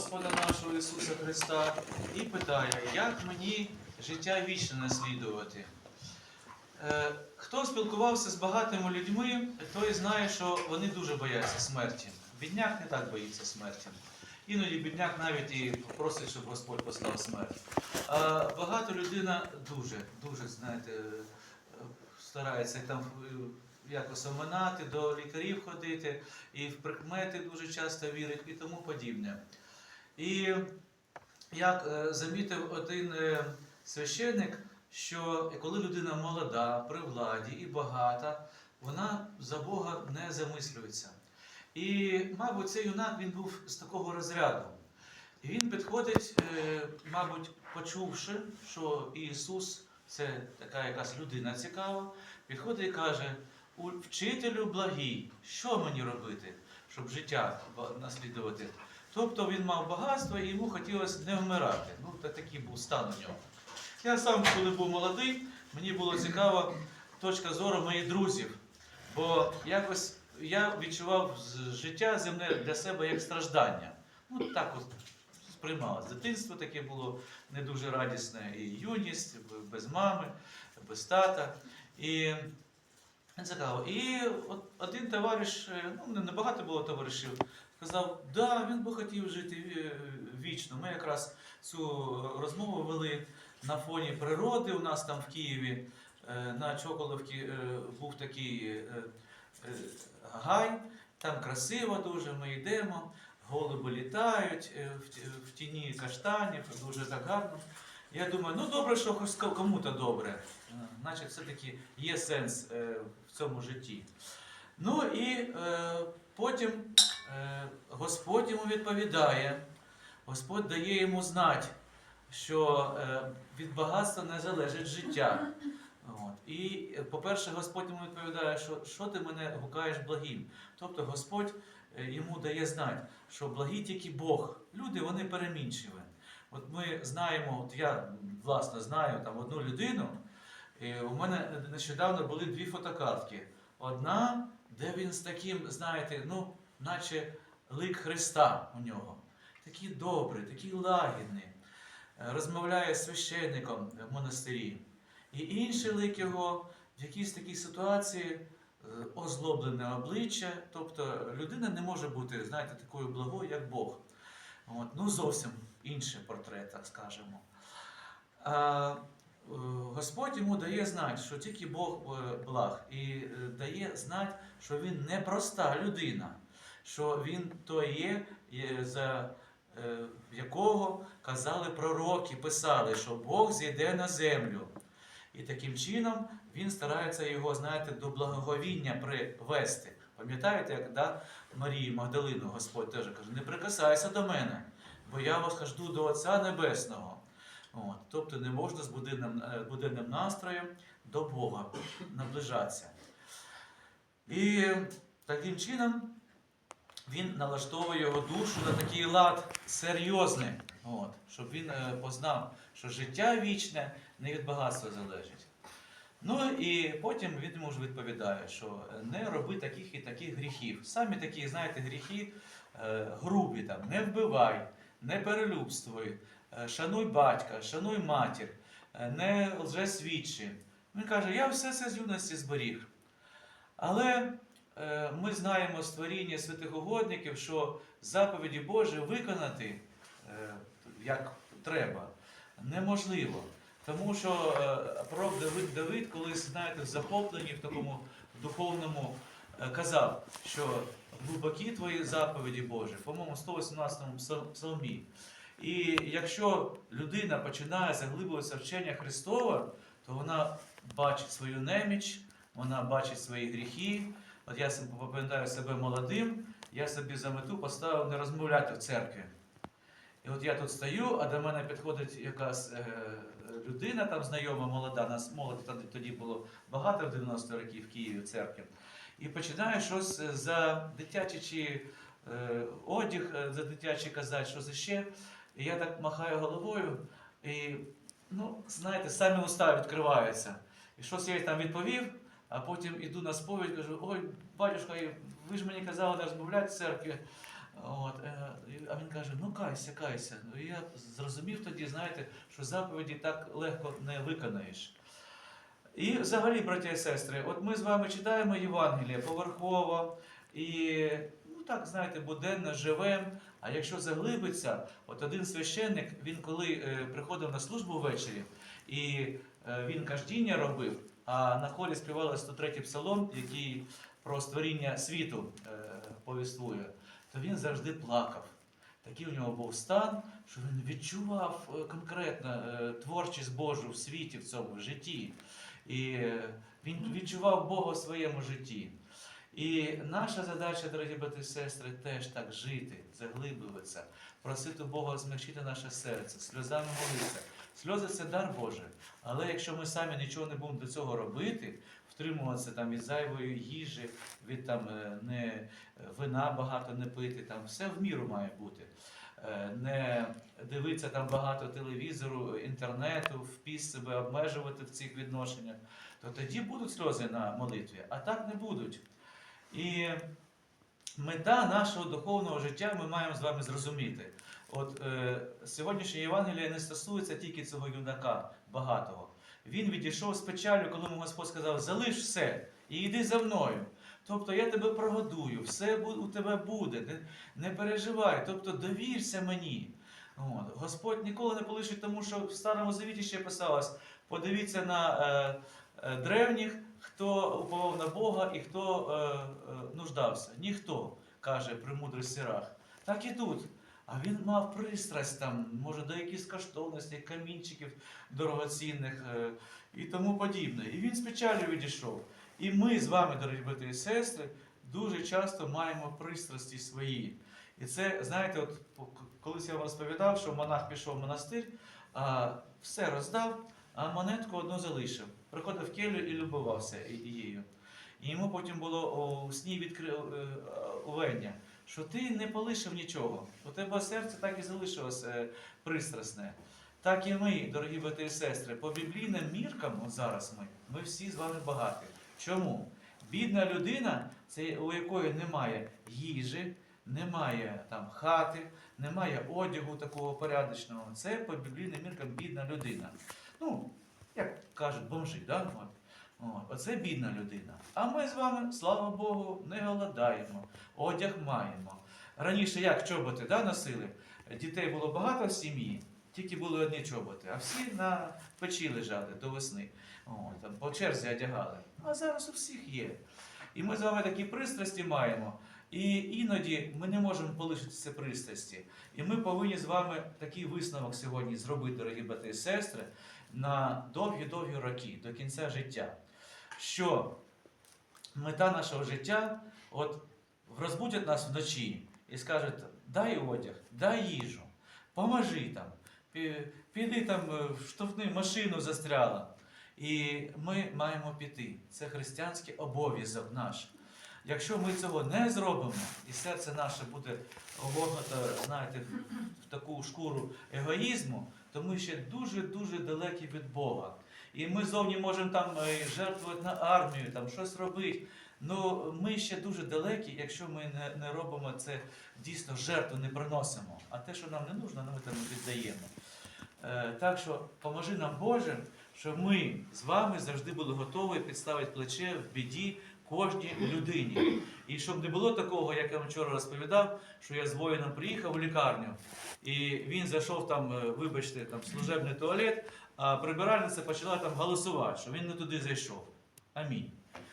Господа нашого Ісуса Христа і питає, як мені життя вічне наслідувати. Е, Хто спілкувався з багатими людьми, той знає, що вони дуже бояться смерті. Бідняк не так боїться смерті. Іноді бідняк навіть і просить, щоб Господь послав смерть. А багата людина дуже, дуже, знаєте, старається там якось оминати, до лікарів ходити, і в прикмети дуже часто вірить і тому подібне. І як е, замітив один е, священник, що коли людина молода, при владі і багата, вона за Бога не замислюється. І, мабуть, цей юнак він був з такого розряду. І він підходить, е, мабуть, почувши, що Ісус це така якась людина цікава, підходить і каже: вчителю благий, що мені робити, щоб життя наслідувати? Тобто він мав багатство і йому хотілося не вмирати. Ну, та такий був стан у нього. Я сам, коли був молодий, мені було цікаво точка зору моїх друзів. Бо якось я відчував життя земне для себе як страждання. Ну, так от сприймалось. Дитинство таке було не дуже радісне, і юність, без мами, без тата. І цікаво. І от один товариш, е, ну не- небагато було товаришів, сказав, да, він би хотів жити е, вічно. Ми якраз цю розмову вели на фоні природи. У нас там в Києві е, на Чоколовці е, був такий гай, там красиво дуже, ми йдемо, голуби літають в ті- в тіні каштанів, дуже так гарно. Я думаю, ну добре, що хоч кому-то добре. Значить, все-таки є сенс в цьому житті. Ну і потім Господь йому відповідає, Господь дає йому знати, що е, від багатства не залежить життя. От. І, е, по-перше, Господь йому відповідає, що, що ти мене гукаєш благим. Тобто Господь е, йому дає знати, що благий тільки Бог. Люди вони перемінчиві. От ми знаємо, от я власне знаю там одну людину. І у мене нещодавно були дві фотокартки. Одна, де він з таким, знаєте, ну, наче лик Христа у нього. Такий добрий, такий лагідний, е, розмовляє з священником в монастирі. І інший лик його в якійсь такій ситуації е, озлоблене обличчя. Тобто людина не може бути, знаєте, такою благою, як Бог. От, ну, зовсім інший портрет, так скажемо. А, е, Господь йому дає знати, що тільки Бог благ, і дає знати, що він не проста людина, що він то є, за е, якого казали пророки, писали, що Бог зійде на землю. І таким чином він старається його, знаєте, до благоговіння привести. Пам'ятаєте, як да, Марії Магдалину Господь теж каже, не прикасайся до мене, бо я вас жду до Отця Небесного. От, тобто не можна з буденним, е, буденним настроєм до Бога наближатися. І таким чином він налаштовує його душу на такий лад серйозний, от, щоб він е, познав, що життя вічне не від багатства залежить. Ну і потім він йому відповідає, що не роби таких і таких гріхів. Самі такі, знаєте, гріхи е, грубі там, не вбивай, не перелюбствуй, е, шануй батька, шануй матір, е, не лжесвідчи. Він каже, я все це з юності зберіг. Але е, ми знаємо з творіння святих що заповіді Божі виконати е, як треба неможливо. Тому що е, пророк Давид, Давид колись, знаєте, в в такому духовному е, казав, що глибокі твої заповіді Божі, по-моєму, 118 псал- псалмі. І якщо людина починає заглиблюватися в вчення Христова, то вона бачить свою неміч, вона бачить свої гріхи. От я пам'ятаю себе молодим, я собі за мету поставив не розмовляти в церкві. І от я тут стою, а до мене підходить якась е, людина, там знайома, молода, нас молоді тоді- було багато в 90 років в Києві в церкві. І починає щось е, за дитячий чи е, одяг е, за дитячий казати, що за ще. І я так махаю головою, і, ну, знаєте, самі уста відкриваються. І щось я їй там відповів, а потім іду на сповідь, кажу, ой, батюшка, ви ж мені казали не розмовляти в церкві. От, е, а він каже: ну кайся, кайся. Ну я зрозумів тоді, знаєте, що заповіді так легко не виконаєш. І взагалі, браті і сестри, от ми з вами читаємо Євангеліє поверхово і, ну так, знаєте, буденно живемо. А якщо заглибиться, от один священник, він коли е, приходив на службу ввечері, і е, він каждіння робив, а на хорі співали 103-й псалом, який про створіння світу е, повіствує, то він завжди плакав. Такий у нього був стан, що він відчував е, конкретно е, творчість Божу в світі, в цьому в житті. І він відчував Бога в своєму житті. І наша задача, дорогі брати і сестри, теж так жити, заглиблюватися, просити Бога змягчити наше серце, сльозами молитися. Сльози це дар Божий. Але якщо ми самі нічого не будемо до цього робити, втримуватися там від зайвої їжі, від там е, не е, вина багато не пити, там все в міру має бути. Е, Не дивитися там багато телевізору, інтернету, впіс себе обмежувати в цих відношеннях, то тоді будуть сльози на молитві, а так не будуть. І мета нашого духовного життя ми маємо з вами зрозуміти. От е, сьогоднішнє Євангеліє не стосується тільки цього юнака багатого. Він відійшов з печалю, коли йому Господь сказав: залиш все і йди за мною. Тобто я тебе прогодую, все у тебе буде, не, не переживай, тобто довірся мені. От. Господь ніколи не полишить, тому що в Старому Завіті ще писалось: подивіться на е, е, древніх, хто уповав на Бога і хто е, е, нуждався. Ніхто, каже премудрий Сирах. Так і тут. А він мав пристрасть там, може, до якихось коштовностей, камінчиків дорогоцінних е, і тому подібне. І він з печалю відійшов. І ми з вами, дорогі брати і сестри, дуже часто маємо пристрасті свої. І це, знаєте, от колись я вам розповідав, що монах пішов в монастир, а все роздав, а монетку одну залишив. Приходив келю і любувався її. І йому потім було у сні відкривання, що ти не полишив нічого. У тебе серце так і залишилось е, пристрасне. Так і ми, дорогі брати і сестри, по біблійним міркам, от зараз ми, ми всі з вами багаті. Чому? Бідна людина, це у якої немає їжі, немає там хати, немає одягу такого порядочного. Це по біблійним міркам бідна людина. Ну, як кажуть, бомжі, да? Оце бідна людина. А ми з вами, слава Богу, не голодаємо, одяг маємо. Раніше як чоботи да, носили? Дітей було багато в сім'ї, тільки були одні чоботи, а всі на печі лежали до весни. Там, по черзі одягали. А зараз у всіх є. І ми з вами такі пристрасті маємо. І іноді ми не можемо полишити ці пристрасті. І ми повинні з вами такий висновок сьогодні зробити, дорогі брати і сестри, на довгі-довгі роки, до кінця життя. Що мета нашого життя, от розбудять нас вночі і скажуть, дай одяг, дай їжу, поможи там, піди там, е, штовхни машину застряла. І ми маємо піти. Це християнський обов'язок наш. Якщо ми цього не зробимо, і серце наше буде огорнуто, знаєте, в таку шкуру егоїзму, то ми ще дуже-дуже далекі від Бога. І ми зовні можемо там е, жертвувати на армію, там щось робити. Ну ми ще дуже далекі, якщо ми не, не робимо це дійсно жертву не приносимо. А те, що нам не нужно, ми там віддаємо. Е, так що поможи нам Боже, щоб ми з вами завжди були готові підставити плече в біді кожній людині. І щоб не було такого, як я вам вчора розповідав, що я з воїном приїхав у лікарню, і він зайшов там, е, вибачте, там служебний туалет, а прибиральниця почала там голосувати, що він не туди зайшов. Амінь.